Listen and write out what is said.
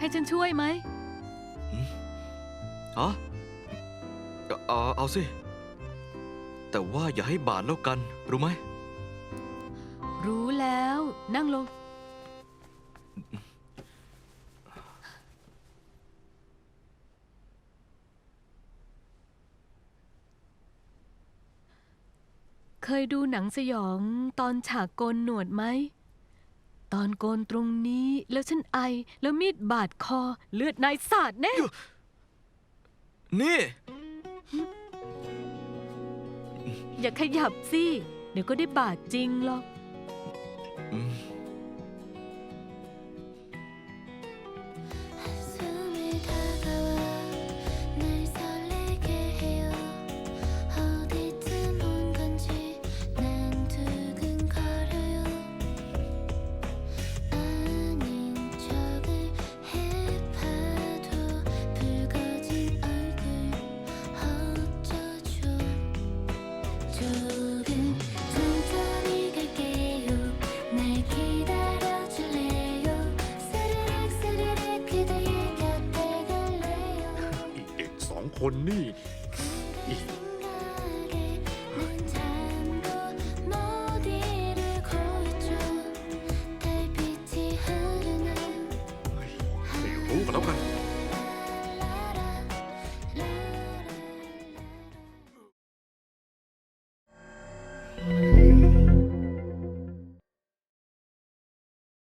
ให้ฉันช่วยไหม อ๋อเอาเอาสิ แต่ว่าอย่าให้บาดแล้วกัน รู้ไหม รู้แล้ว นั่งลง เคยดูหนังสยองตอนฉากโกนหนวดไหม ตอนโกนตรงนี้แล้วฉันไอแล้วมีดบาดคอเลือดนายสาดแน่ นี่ อย่าขยับสิ เดี๋ยวก็ได้บาดจริงหรอก อืม 조금 천천히 갈게요 날 기다려줄래요 스르륵 스르륵 그대의 곁에 갈래요 อีเด็กสองคนนี่ 그 생각에 눈 잠고 못 이루고 있죠 달빛이 흐르는 ไม่รู้กันแล้วกัน